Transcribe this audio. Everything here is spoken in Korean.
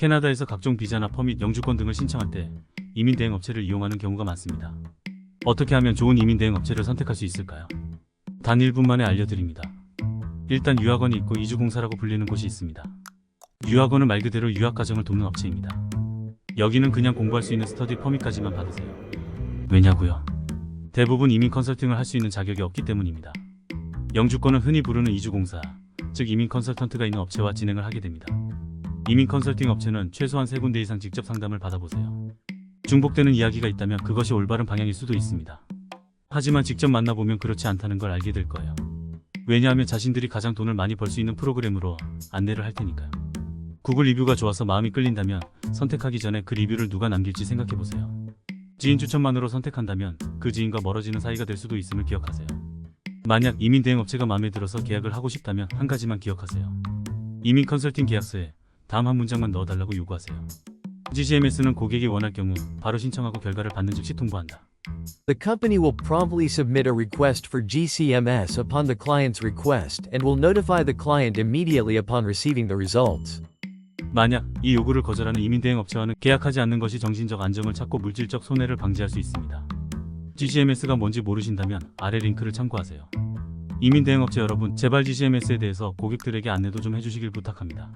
캐나다에서 각종 비자나 퍼밋, 영주권 등을 신청할 때 이민 대행 업체를 이용하는 경우가 많습니다. 어떻게 하면 좋은 이민 대행 업체를 선택할 수 있을까요? 단 1분 만에 알려드립니다. 일단 유학원이 있고 이주공사라고 불리는 곳이 있습니다. 유학원은 말 그대로 유학 과정을 돕는 업체입니다. 여기는 그냥 공부할 수 있는 스터디 퍼밋까지만 받으세요. 왜냐고요? 대부분 이민 컨설팅을 할 수 있는 자격이 없기 때문입니다. 영주권은 흔히 부르는 이주공사, 즉 이민 컨설턴트가 있는 업체와 진행을 하게 됩니다. 이민 컨설팅 업체는 최소한 세 군데 이상 직접 상담을 받아보세요. 중복되는 이야기가 있다면 그것이 올바른 방향일 수도 있습니다. 하지만 직접 만나보면 그렇지 않다는 걸 알게 될 거예요. 왜냐하면 자신들이 가장 돈을 많이 벌 수 있는 프로그램으로 안내를 할 테니까요. 구글 리뷰가 좋아서 마음이 끌린다면 선택하기 전에 그 리뷰를 누가 남길지 생각해보세요. 지인 추천만으로 선택한다면 그 지인과 멀어지는 사이가 될 수도 있음을 기억하세요. 만약 이민 대행 업체가 마음에 들어서 계약을 하고 싶다면 한 가지만 기억하세요. 이민 컨설팅 계약서에 다음 한 문장만 넣어달라고 요구하세요. GCMS는 고객이 원할 경우 바로 신청하고 결과를 받는 즉시 통보한다. The company will promptly submit a request for GCMS upon the client's request and will notify the client immediately upon receiving the results. 만약 이 요구를 거절하는 이민 대행 업체와는 계약하지 않는 것이 정신적 안정을 찾고 물질적 손해를 방지할 수 있습니다. GCMS가 뭔지 모르신다면 아래 링크를 참고하세요. 이민 대행 업체 여러분, 제발 GCMS에 대해서 고객들에게 안내도 좀 해주시길 부탁합니다.